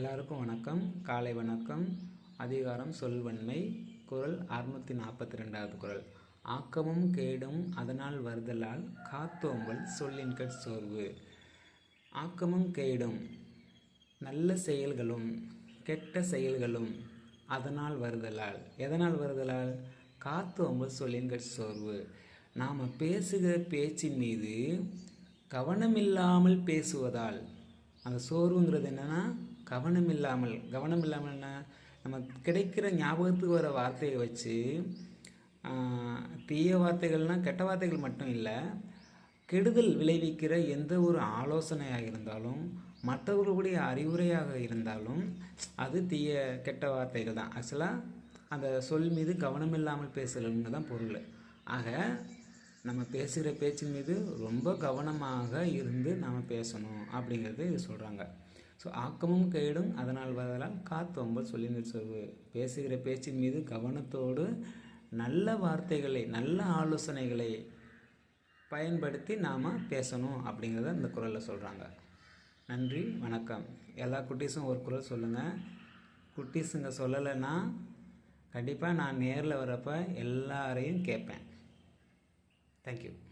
எல்லாருக்கும் வணக்கம். காலை வணக்கம். அதிகாரம் சொல்வன்மை. குரல் அறுநூற்றி நாற்பத்தி ரெண்டாவது குரல். ஆக்கமும் கேடும் அதனால் வருதலால் காத்தோம்பல் சொல்லின்கட் சோர்வு. ஆக்கமும் கேடும். நல்ல செயல்களும் கெட்ட செயல்களும் அதனால் வருதலால். எதனால் வருதலால்? காத்தோம்பல் சொல்லின்கட் சோர்வு. நாம் பேசுகிற பேச்சின் மீது கவனமில்லாமல் பேசுவதால் அந்த சோர்வுங்கிறது என்னென்னா கவனம் இல்லாமல் கவனம் இல்லாமல் என்ன நம்ம கிடைக்கிற ஞாபகத்துக்கு வர வார்த்தையை வச்சு தீய வார்த்தைகள்னால் கெட்ட வார்த்தைகள் மட்டும் இல்லை கெடுதல் விளைவிக்கிற எந்த ஒரு ஆலோசனையாக இருந்தாலும் மற்றவர்களுடைய அறிவுரையாக இருந்தாலும் அது தீய கெட்ட வார்த்தைகள் தான். ஆக்சுவலாக அந்த சொல் மீது கவனம் இல்லாமல் பேசலுன்னு தான் பொருள். ஆக நம்ம பேசுகிற பேச்சின் மீது ரொம்ப கவனமாக இருந்து நாம் பேசணும் அப்படிங்கிறது சொல்கிறாங்க ஸோ ஆக்கமும் கேடும் அதனால் வரதால் காத்தோம்பல் சொல்லி சொல்வு பேசுகிற பேச்சின் மீது கவனத்தோடு நல்ல வார்த்தைகளை நல்ல ஆலோசனைகளை பயன்படுத்தி நாம் பேசணும் அப்படிங்கிறத இந்த குரலில் சொல்கிறாங்க நன்றி வணக்கம். எல்லா குட்டீஸும் ஒரு குரல் சொல்லுங்கள் குட்டீஸுங்க சொல்லலைன்னா கண்டிப்பாக நான் நேரில் வரப்போ எல்லாரையும் கேட்பேன். Thank you.